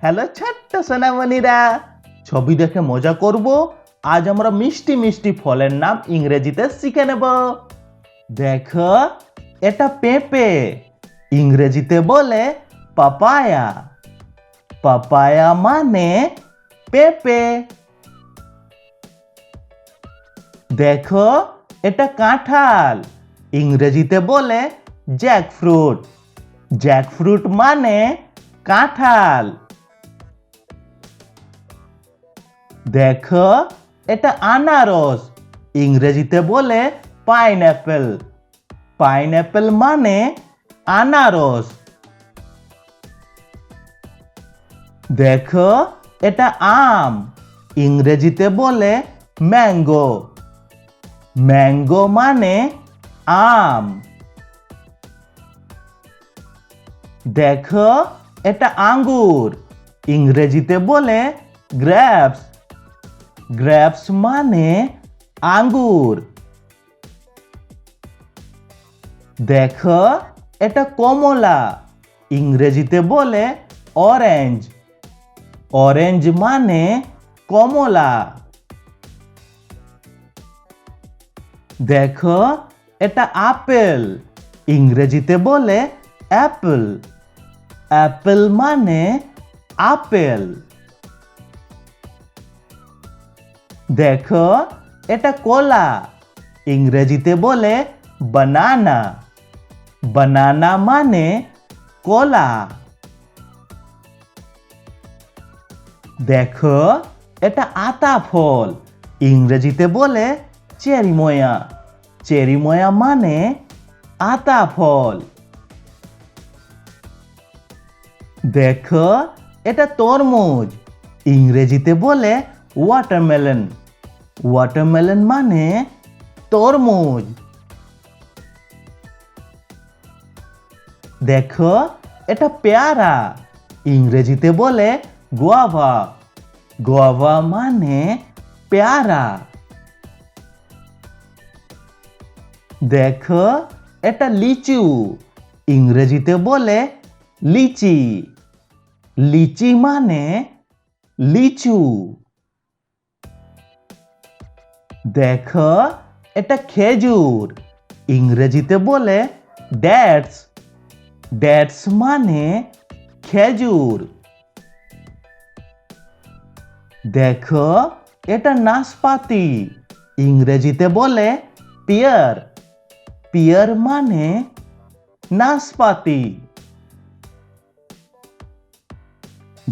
Hello ছোট্ট সোনামণিরা। ছবি দেখে মজা করব? আজ আমরা মিষ্টি মিষ্টি ফলের নাম ইংরেজিতে শিখে নেব। দেখো, এটা পেঁপে। ইংরেজিতে বলে পাপায়া। পাপায়া মানে পেঁপে। দেখো, এটা কাঁঠাল। ইংরেজিতে বলে জ্যাকফ্রুট। জ্যাকফ্রুট মানে কাঁঠাল। দেখো, এটা আনারস। ইংরেজিতে বলে পাইনঅ্যাপেল পাইনঅ্যাপেল মানে আনারস। দেখো, এটা আম। ইংরেজিতে বলে ম্যাঙ্গো ম্যাঙ্গো মানে আম। দেখো, এটা আঙ্গুর। ইংরেজিতে বলে গ্র্যাপস গ্র্যাপস মানে আঙ্গুর। দেখো, এটা কমলা। ইংরেজিতে বলে অরেঞ্জ অরেঞ্জ মানে কমলা। দেখো, এটা আপেল। ইংরেজিতে বলে অ্যাপেল। অ্যাপেল মানে আপেল। দেখো, এটা কলা। ইংরেজিতে বলে বানানা বানানা মানে কলা। দেখো, এটা আতা ফল। ইংরেজিতে বলে চেরিময়া। চেরিময়া মানে আতা ফল। দেখো, এটা তরমুজ। ইংরেজিতে বলে ওয়াটারমেলন ওয়াটারমেলন মানে তরমুজ। দেখো, এটা পেয়ারা। ইংরেজিতে বলে গোয়াভা গোয়াভা মানে পেয়ারা। দেখো, এটা লিচু। ইংরেজিতে বলে লিচি। লিচি মানে লিচু। দেখো, এটা খেজুর। ইংরেজিতে বলে ড্যাটস ড্যাটস মানে খেজুর। দেখো, এটা নাশপাতি। ইংরেজিতে বলে পিয়ার। পিয়ার মানে নাশপাতি।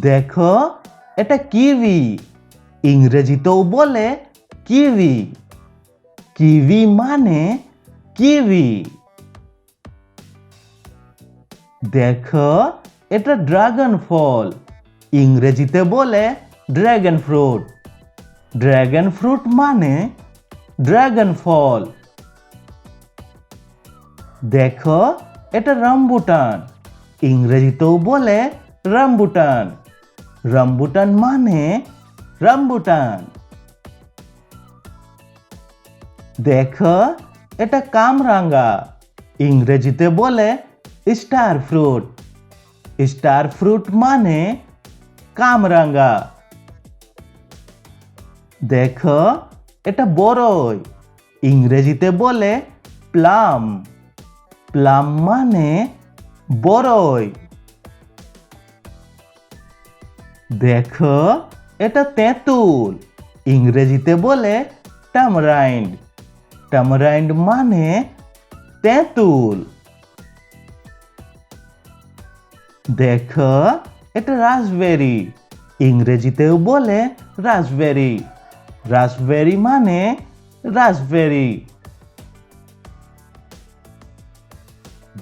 দেখো, এটা কিউই। ইংরেজিতেও বলে কিউই কিউই মানে কিউই দেখো, এটা ড্রাগন ফল। ইংরেজিতে বলে ড্রাগন ফ্রুট ড্রাগন ফ্রুট মানে ড্রাগন ফল। দেখো, এটা রামবুটান ইংরেজিতেও বলে রামবুটান রামবুটান মানে রামবুটান দেখো, এটা কামরাঙ্গা। ইংরেজিতে বলে স্টার ফ্রুট। স্টার ফ্রুট মানে কামরাঙ্গা। দেখ, এটা বড়ই ইংরেজিতে বলে প্লাম। প্লাম মানে বড়ই দেখ, এটা তেঁতুল। ইংরেজিতে বলে টামরাইন্ড টামরাইন্ড মানে তেঁতুল দেখো এটা রাসবেরি ইংরেজিতেও বলে রাসবেরি রাসবেরি মানে রাসবেরি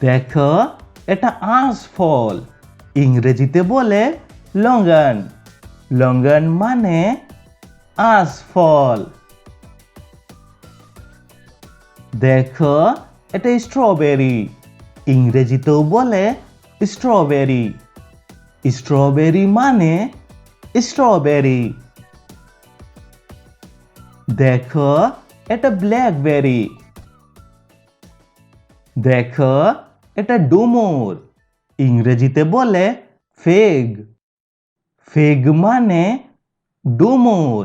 দেখো এটা আঁশ ফল ইংরেজিতে বলে লঙ্গন লঙ্গন মানে আঁশ ফল দেখো, এটা স্ট্রবেরি ইংরেজিতেও বলে স্ট্রবেরি স্ট্রবেরি মানে স্ট্রবেরি দেখো, এটা ব্ল্যাকবেরি দেখো, এটা ডুমুর। ইংরেজিতে বলে ফেগ ফেগ মানে ডুমুর।